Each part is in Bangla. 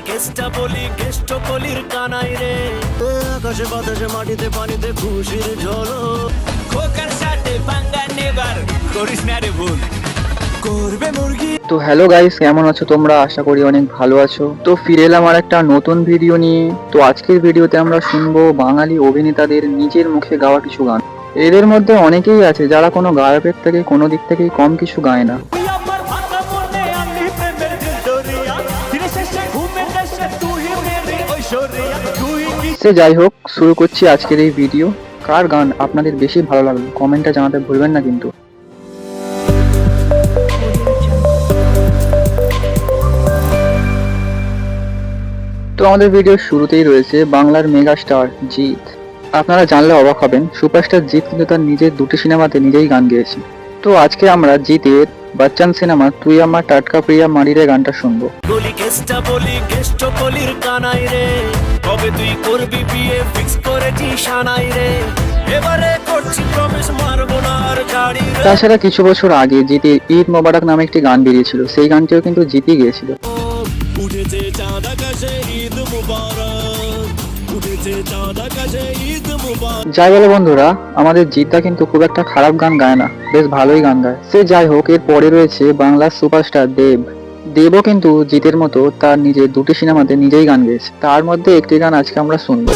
বলি কেষ্টা বলি কেষ্ট কলির কানাই রে। আকাশে বাতাসে মাটিতে পানিতে খুশির খোকার সাথে পাঙ্গা নেবার করিস না রে ভুল। করবে মুরগি। তো হ্যালো গাইস কেমন আছো তোমরা? আশা করি অনেক ভালো আছো। তো ফিরে এলাম আর একটা নতুন ভিডিও নিয়ে। তো আজকের ভিডিওতে আমরা শুনব বাঙালি অভিনেতাদের নিজের মুখে গাওয়া কিছু গান। এদের মধ্যে অনেকেই আছে যারা কোনো গায়কের থেকে কোনো দিক থেকেই কম কিছু গায় না। সে যাই হোক, শুরু করছি আজকের এই ভিডিও কার গান আপনাদের বেশি ভালো লাগল? কমেন্টে জানাতে ভুলবেন না কিন্তু। তো আমাদের ভিডিওর শুরুতেই রয়েছে বাংলার মেগা স্টার জিৎ। আপনারা জানলে অবাক হবেন সুপারস্টার জিৎ কিন্তু তার নিজের দুটি সিনেমাতে নিজেই গান গেয়েছে। তো আজকে আমরা জিতের বাচ্চান সিনেমা তুই আমার টাটকা প্রিয়া মারিরে গানটা শুনব। বলি কেষ্টা বলি কেষ্ট কলির কানাই রে। কবে তুই করবি বিয়ে ফিক্স করেছি রে। এবারে করছি প্রমিস মারবো না আর গাড়ি তাছাড়া কিছু বছর আগে জিতের ঈদ মোবারক নামে একটি গান বেরিয়েছিল সেই গানটিও কিন্তু জিতই গিয়েছিল। উঠেছে চাঁদ আকাশে ঈদ মুবারক। যাই বলো বন্ধুরা, আমাদের জিতদা কিন্তু খুব একটা খারাপ গান গায় না, বেশ ভালোই গান গায়। সে যাই হোক, এর পরে রয়েছে বাংলার সুপারস্টার দেব। দেবও কিন্তু জিতের মতো তার নিজের দুটি সিনেমাতে নিজেই গান গেয়েছে। তার মধ্যে একটি গান আজকে আমরা শুনব।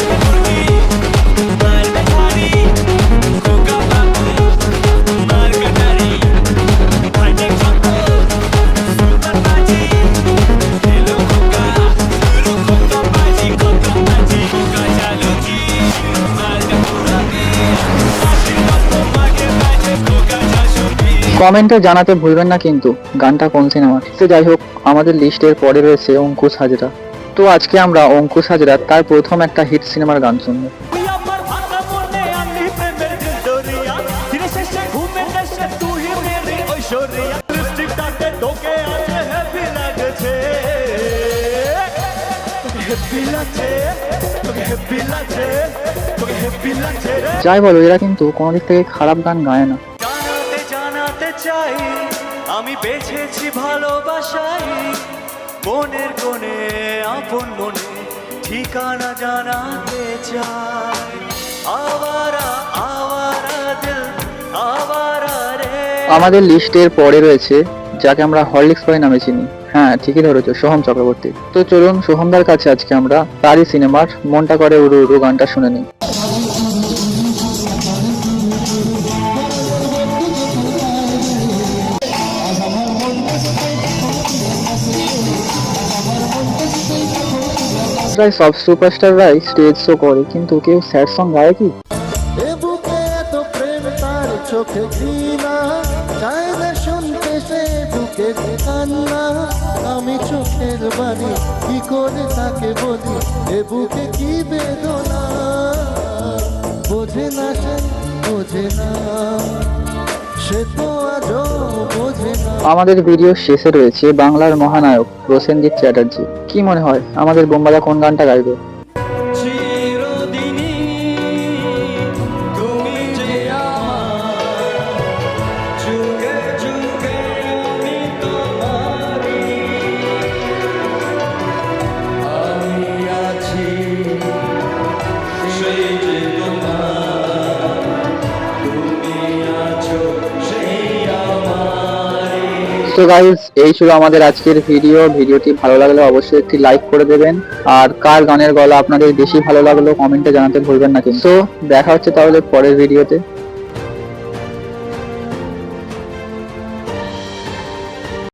কমেন্টে জানাতে ভুলবেন না কিন্তু গানটা কোন সিনেমার তো যাই হোক আমাদের লিস্টের পরে রয়েছে অঙ্কুশ হাজরা। তো আজকে আমরা অঙ্কুশ হাজরার তার প্রথম একটা হিট সিনেমার গান শুনব। যাই বলো এরা কিন্তু কোনো দিক থেকে খারাপ গান গায় না। চাই, আমি বেছেছি ভালোবাসাই। মনের কোণে, আপন মনে, ঠিকানা জানাতে চাই। আওয়ারা আওয়ারা দিল, আওয়ারা রে। আমাদের লিস্টের পরে রয়েছে, যাকে আমরা হরলিক্স বয় নামে চিনি। হ্যাঁ ঠিকই ধরেছো, সোহম চক্রবর্তী। তো চলুন, সোহমদার কাছে আজকে আমরা তারই সিনেমার মনটা করে উড়ু উড়ু গানটা শুনে নিই। প্রায় সব সুপারস্টাররাই স্টেজ শো করে, কিন্তু কেউ স্যাড সং গায় কি? চোখে ঘৃণা। চায় না শুনতে সে বুকে কান্না। আমি চোখের বাড়ি কি করে তাকে বলি? এ বুকে কি বেদনা? বোঝে না সে, বোঝে না। আমাদের ভিডিও শেষে রয়েছে বাংলার মহানায়ক প্রসেনজিৎ চ্যাটার্জি। কি মনে হয়? আমাদের বোম্বালা কোন গানটা গাইবে? তো গাইজ এই ছিল আমাদের আজকের ভিডিও ভিডিওটি ভালো লাগলে অবশ্যই একটি লাইক করে দেবেন। আর কার গানের গলা আপনাদের বেশি ভালো লাগল কমেন্টে জানাতে ভুলবেন না কিন্তু। দেখা হচ্ছে তাহলে পরের ভিডিওতে